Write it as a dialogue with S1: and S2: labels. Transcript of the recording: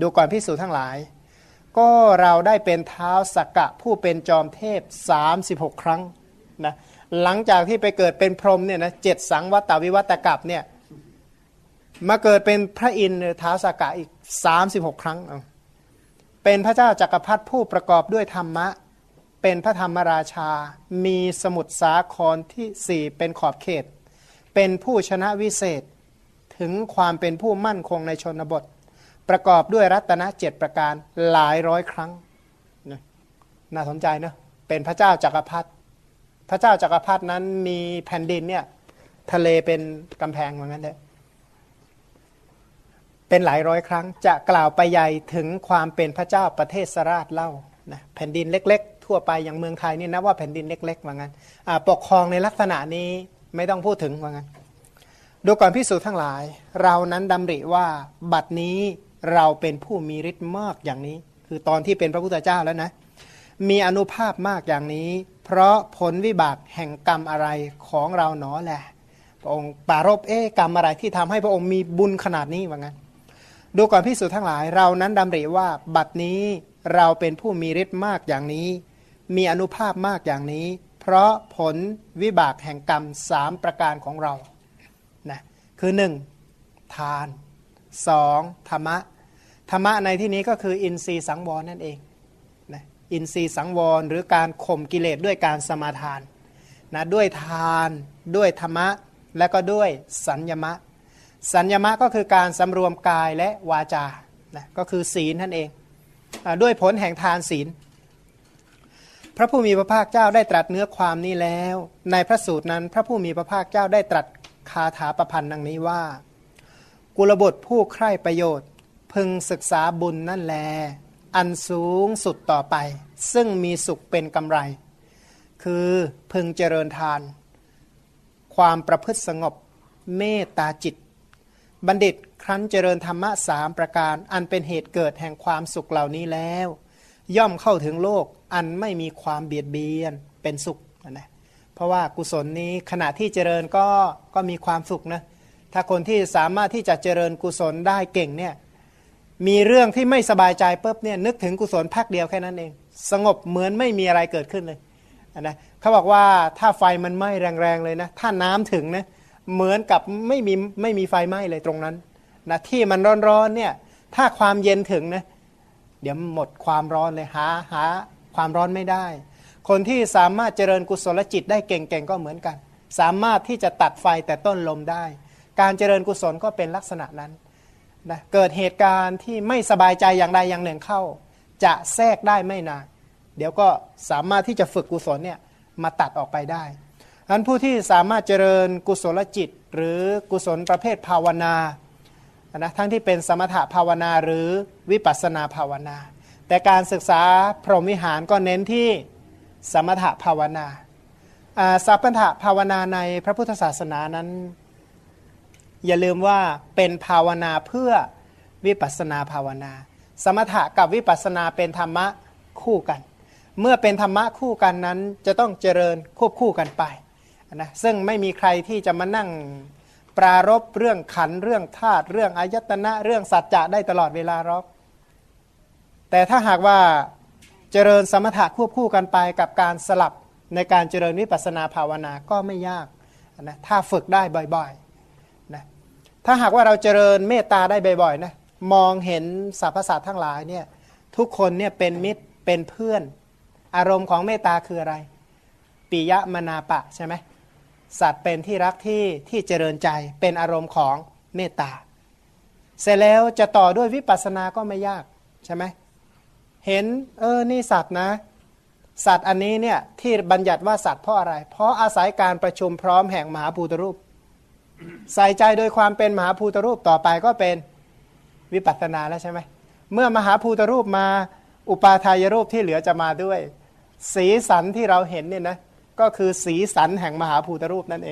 S1: ดูก่อนพิสูจน์ทั้งหลาย ก็เราได้เป็นเท้าสกกะผู้เป็นจอมเทพ 36 ครั้งนะหลังจากที่ไปเกิดเป็นพรหมเนี่ยนะเจ็ดสังวัตวิวัตกับเนี่ยมาเกิดเป็นพระอินทร์เท้าสกกะอีก 36 ครั้ง เป็นพระเจ้าจักรพรรดิผู้ประกอบด้วยธรรมะ เป็นพระธรรมราชา มีสมุทรสาครที่สี่เป็นขอบเขต เป็นผู้ชนะวิเศษ ถึงความเป็นผู้มั่นคงในชนบท ประกอบด้วยรัตนเจ็ดประการหลายร้อยครั้งนะน่าสนใจเนะเป็นพระเจ้าจักรพรรดิพระเจ้าจักรพรรดินั้นมีแผ่นดินเนี่ยทะเลเป็นกำแพงเหมือนกันเถอะเป็นหลายร้อยครั้งจะกล่าวไปใหญ่ถึงความเป็นพระเจ้าประเทศสราชเล่านะแผ่นดินเล็ก ๆ ทั่วไปอย่างเมืองไทยนี่นับว่าแผ่นดินเล็กๆว่างั้นปกครองในลักษณะนี้ไม่ต้องพูดถึงว่างั้นดูก่อนพิสูจน์ทั้งหลาย เรานั้นดำริว่าบัดนี้ เราเป็นผู้มีฤทธิ์มากอย่างนี้ คือตอนที่เป็นพระพุทธเจ้าแล้วนะมีอนุภาพมากอย่างนี้ เพราะผลวิบากแห่งกรรมอะไรของเราหนอแหละพระองค์ปารบเอ๊ะกรรมอะไรที่ทำให้พระองค์มีบุญขนาดนี้ว่างั้น ดูก่อนพิสูจน์ทั้งหลายเรานั้นดำริว่าบัดนี้เราเป็นผู้มีฤทธิ์มากอย่างนี้ มีอนุภาพมากอย่างนี้ เพราะผลวิบากแห่งกรรมสามประการของเรานะคือ 1. ทาน 2. ธรรมะ ธรรมะในที่นี้ก็คืออินทรีย์สังวรนั่นเองนะอินทรีย์สังวรหรือการข่มกิเลสด้วยการสมาทานนะด้วยทานด้วยธรรมะและก็ด้วยสัญญมะ สัญญมะก็คือการสำรวมกายและวาจานะก็คือศีลนั่นเองอด้วยผลแห่งทานศีล พระผู้มีพระภาคเจ้าได้ตรัสเนื้อความนี้แล้ว ในพระสูตรนั้น พระผู้มีพระภาคเจ้าได้ตรัสคาถาประพันธ์ดังนี้ว่า กุลบุตรผู้ใคร่ประโยชน์ พึงศึกษาบุญนั่นแล อันสูงสุดต่อไป ซึ่งมีสุขเป็นกำไร คือพึงเจริญทาน ความประพฤติสงบเมตตาจิต บัณฑิตครั้นเจริญธรรมะสามประการ อันเป็นเหตุเกิดแห่งความสุขเหล่านี้แล้ว ย่อมเข้าถึงโลกอันไม่มีความเบียดเบียนเป็นสุขนะเพราะว่ากุศลนี้ขณะที่เจริญก็ก็มีความสุขนะถ้าคนที่สามารถที่จะเจริญกุศลได้เก่งเนี่ย มีเรื่องที่ไม่สบายใจปุ๊บเนี่ยนึกถึงกุศลพักเดียวแค่นั้นเอง สงบเหมือนไม่มีอะไรเกิดขึ้นเลยนะเขาบอกว่าถ้าไฟมันไหม้แรงๆเลยนะถ้าน้ำถึงนะเหมือนกับไม่มีไม่มีไฟไหม้เลยตรงนั้นนะที่มันร้อนๆเนี่ยถ้าความเย็นถึงนะเดี๋ยวหมดความร้อนเลยหาหาความร้อนไม่ได้ คนที่สามารถเจริญกุศลจิตได้เก่งๆก็เหมือนกัน สามารถที่จะตัดไฟแต่ต้นลมได้ การเจริญกุศลก็เป็นลักษณะนั้น นะเกิดเหตุการณ์ที่ไม่สบายใจอย่างใดอย่างหนึ่งเข้า จะแทรกได้ไม่นาน เดี๋ยวก็สามารถที่จะฝึกกุศลเนี่ยมาตัดออกไปได้อันผู้ที่สามารถเจริญกุศลจิต หรือกุศลประเภทภาวนานะทั้งที่เป็นสมถภาวนาหรือวิปัสสนาภาวนา แต่การศึกษาพรหมวิหารก็เน้นที่สมถภาวนาสัพพันธภาวนาในพระพุทธศาสนานั้น อย่าลืมว่าเป็นภาวนาเพื่อวิปัสสนาภาวนา สมถะกับวิปัสสนาเป็นธรรมะคู่กัน เมื่อเป็นธรรมะคู่กันนั้นจะต้องเจริญควบคู่กันไปนะซึ่งไม่มีใครที่จะมานั่งปรารบเรื่องขันเรื่องธาตุเรื่องอายตนะเรื่องสัจจะได้ตลอดเวลาหรอกแต่ถ้าหากว่าเจริญสมถะควบคู่กันไปกับการสลับในการเจริญวิปัสสนาภาวนาก็ไม่ยากนะถ้าฝึกได้บ่อยๆ ถ้าหากว่าเราเจริญเมตตาได้บ่อยๆนะมองเห็นสรรพสัตว์ทั้งหลายเนี่ยทุกคนเนี่ยเป็นมิตรเป็นเพื่อน อารมณ์ของเมตตาคืออะไร ปิยมนาปะใช่ไหมสัตว์เป็นที่รักที่ที่เจริญใจเป็นอารมณ์ของเมตตา เสร็จแล้วจะต่อด้วยวิปัสสนาก็ไม่ยากใช่ไหมเห็นเออนี่สัตว์นะ สัตว์อันนี้เนี่ยที่บัญญัติว่าสัตว์เพราะอะไร เพราะอาศัยการประชุมพร้อมแห่งมหาภูตรูป ใส่ใจโดยความเป็นมหาภูตรูปต่อไปก็เป็นวิปัสสนาแล้วใช่ไหมเมื่อมหาภูตรูปมาอุปาทายรูปที่เหลือจะมาด้วย สีสันที่เราเห็นเนี่ยนะก็คือสีสันแห่งมหาภูตรูปนั่นเอง